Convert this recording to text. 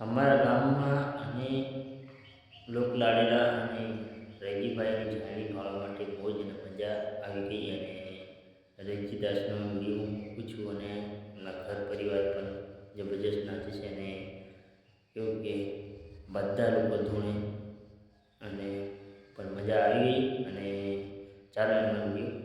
અમારા ગામમાં અને લોકલાડેલા અને રૈજીભાઈની જાણી માણવા માટે બહુ જ મજા આવી ગઈ અને રૈજીદાસનો વીડિયો મૂકું છું અને એમના ઘર પરિવાર પણ જબરજસ્ત નાચે છે અને કેવું કે બધા લોકો ધૂણે અને પણ મજા આવી ગઈ અને ચાલો એમનો વીડિયો